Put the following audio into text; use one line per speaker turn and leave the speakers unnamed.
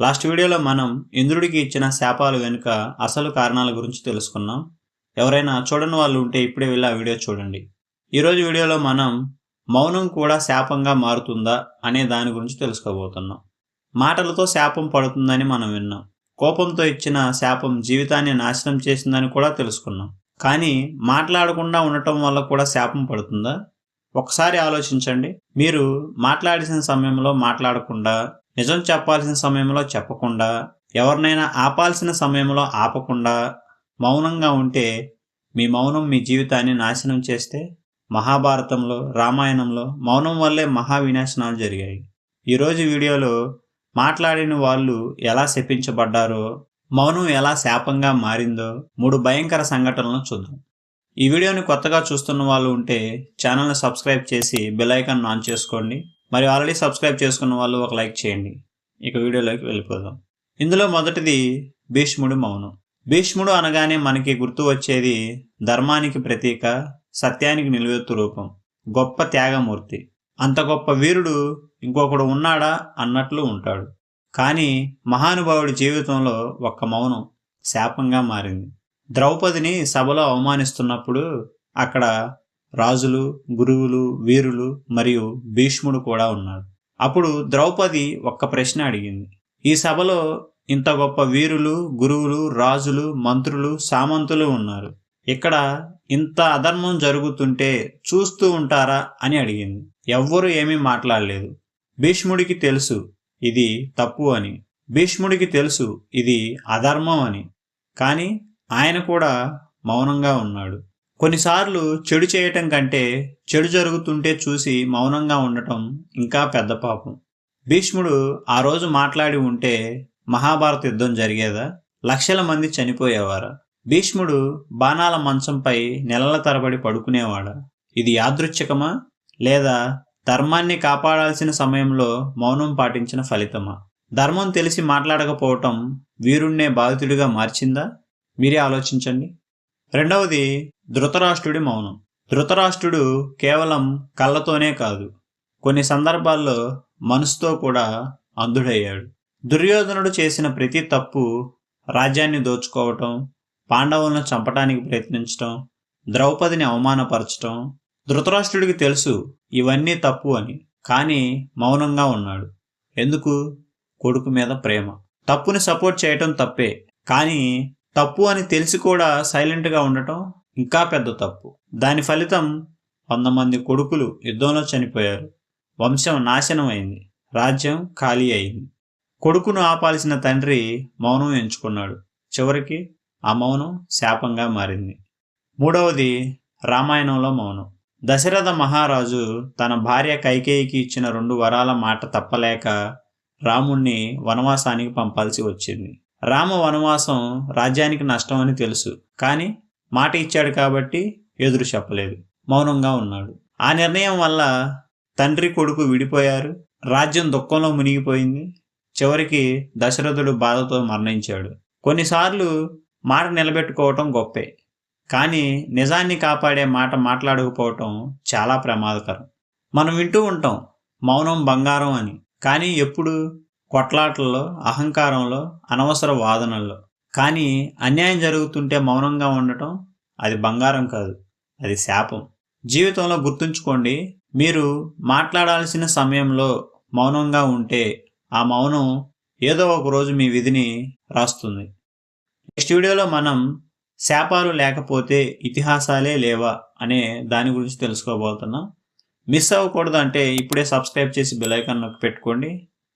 Last వీడియోలో మనం ఇంద్రుడికి ఇచ్చిన శాపాలు వెనుక అసలు కారణాల గురించి తెలుసుకున్నాం. ఎవరైనా చూడని వాళ్ళు ఉంటే ఇప్పుడే వెళ్ళి ఆ వీడియో చూడండి. ఈరోజు వీడియోలో మనం మౌనం కూడా శాపంగా మారుతుందా అనే దాని గురించి తెలుసుకోబోతున్నాం. మాటలతో శాపం పడుతుందని మనం విన్నాం. కోపంతో ఇచ్చిన శాపం జీవితాన్ని నాశనం చేసిందని కూడా తెలుసుకున్నాం. కానీ మాట్లాడకుండా ఉండటం వల్ల కూడా శాపం పడుతుందా? ఒకసారి ఆలోచించండి. మీరు మాట్లాడిసిన సమయంలో మాట్లాడకుండా నిజం చెప్పాల్సిన సమయంలో చెప్పకుండా ఎవరినైనా ఆపాల్సిన సమయంలో ఆపకుండా మౌనంగా ఉంటే మీ మౌనం మీ జీవితాన్ని నాశనం చేస్తే మహాభారతంలో రామాయణంలో మౌనం వల్లే మహా వినాశనాలు జరిగాయి ఈరోజు వీడియోలో మాట్లాడిన వాళ్ళు ఎలా శపించబడ్డారో మౌనం ఎలా శాపంగా మారిందో మూడు భయంకర సంఘటనలను చూద్దాం. ఈ వీడియోని కొత్తగా చూస్తున్న వాళ్ళు ఉంటే ఛానల్ని సబ్స్క్రైబ్ చేసి బెల్ ఐకాన్ ఆన్ చేసుకోండి. మరి ఆల్రెడీ సబ్స్క్రైబ్ చేసుకున్న వాళ్ళు ఒక లైక్ చేయండి. ఇక వీడియోలోకి వెళ్ళిపోదాం. ఇందులో మొదటిది భీష్ముడి మౌనం. భీష్ముడు అనగానే మనకి గుర్తు వచ్చేది ధర్మానికి ప్రతీక సత్యానికి నిలువెత్తు రూపం గొప్ప త్యాగమూర్తి. అంత గొప్ప వీరుడు ఇంకొకడు ఉన్నాడా అన్నట్లు ఉంటాడు. కానీ మహానుభావుడి జీవితంలో ఒక్క మౌనం శాపంగా మారింది. ద్రౌపదిని సభలో అవమానిస్తున్నప్పుడు అక్కడ రాజులు గురువులు వీరులు మరియు భీష్ముడు కూడా ఉన్నాడు అప్పుడు ద్రౌపది ఒక్క ప్రశ్న అడిగింది. ఈ సభలో ఇంత గొప్ప వీరులు గురువులు రాజులు మంత్రులు సామంతులు ఉన్నారు. ఇక్కడ ఇంత అధర్మం జరుగుతుంటే చూస్తూ ఉంటారా అని అడిగింది. ఎవ్వరూ ఏమీ మాట్లాడలేదు. భీష్ముడికి తెలుసు ఇది తప్పు అని. భీష్ముడికి తెలుసు ఇది అధర్మం అని. కానీ ఆయన కూడా మౌనంగా ఉన్నాడు. కొన్నిసార్లు చెడు చేయటం కంటే చెడు జరుగుతుంటే చూసి మౌనంగా ఉండటం ఇంకా పెద్ద పాపం. భీష్ముడు ఆ రోజు మాట్లాడి ఉంటే మహాభారత యుద్ధం జరిగేదా? లక్షల మంది చనిపోయేవారా? భీష్ముడు బాణాల మంచంపై నెలల తరబడి పడుకునేవాడా? ఇది యాదృచ్ఛికమా? లేదా ధర్మాన్ని కాపాడాల్సిన సమయంలో మౌనం పాటించిన ఫలితమా? ధర్మం తెలిసి మాట్లాడకపోవటం వీరుణ్ణే బాధితుడిగా మార్చిందా? మీరే ఆలోచించండి. రెండవది ధృతరాష్ట్రుడి మౌనం. ధృతరాష్ట్రుడు కేవలం కళ్ళతోనే కాదు కొన్ని సందర్భాల్లో మనసుతో కూడా అంధుడయ్యాడు. దుర్యోధనుడు చేసిన ప్రతి తప్పు రాజ్యాన్ని దోచుకోవటం పాండవులను చంపటానికి ప్రయత్నించటం ద్రౌపదిని అవమానపరచటం ధృతరాష్ట్రుడికి తెలుసు ఇవన్నీ తప్పు అని. కానీ మౌనంగా ఉన్నాడు. ఎందుకు? కొడుకు మీద ప్రేమ. తప్పుని సపోర్ట్ చేయటం తప్పే. కానీ తప్పు అని తెలిసి కూడా సైలెంట్గా ఉండటం ఇంకా పెద్ద తప్పు. దాని ఫలితం వంద మంది కొడుకులు యుద్ధంలో చనిపోయారు. వంశం నాశనం అయింది. రాజ్యం ఖాళీ అయింది. కొడుకును ఆపాల్సిన తండ్రి మౌనం ఎంచుకున్నాడు. చివరికి ఆ మౌనం శాపంగా మారింది. మూడవది రామాయణంలో మౌనం. దశరథ మహారాజు తన భార్య కైకేయికి ఇచ్చిన రెండు వరాల మాట తప్పలేక రాముణ్ణి వనవాసానికి పంపాల్సి వచ్చింది. రామ వనవాసం రాజ్యానికి నష్టం అని తెలుసు. కానీ మాట ఇచ్చాడు కాబట్టి ఎదురు చెప్పలేదు. మౌనంగా ఉన్నాడు. ఆ నిర్ణయం వల్ల తండ్రి కొడుకు విడిపోయారు. రాజ్యం దుఃఖంలో మునిగిపోయింది. చివరికి దశరథుడు బాధతో మరణించాడు. కొన్నిసార్లు మాట నిలబెట్టుకోవటం గొప్పే. కానీ నిజాన్ని కాపాడే మాట మాట్లాడకపోవటం చాలా ప్రమాదకరం. మనం వింటూ ఉంటాం మౌనం బంగారం అని. కానీ ఎప్పుడు కొట్లాటల్లో అహంకారంలో అనవసర వాదనల్లో. కానీ అన్యాయం జరుగుతుంటే మౌనంగా ఉండటం అది బంగారం కాదు అది శాపం. జీవితంలో గుర్తుంచుకోండి మీరు మాట్లాడాల్సిన సమయంలో మౌనంగా ఉంటే ఆ మౌనం ఏదో ఒక రోజు మీ విధిని రాస్తుంది. నెక్స్ట్ వీడియోలో మనం శాపాలు లేకపోతే ఇతిహాసాలే లేవా అనే దాని గురించి తెలుసుకోబోతున్నాం. మిస్ అవ్వకూడదు అంటే ఇప్పుడే సబ్స్క్రైబ్ చేసి బెల్ ఐకాన్ నొక్కి పెట్టుకోండి.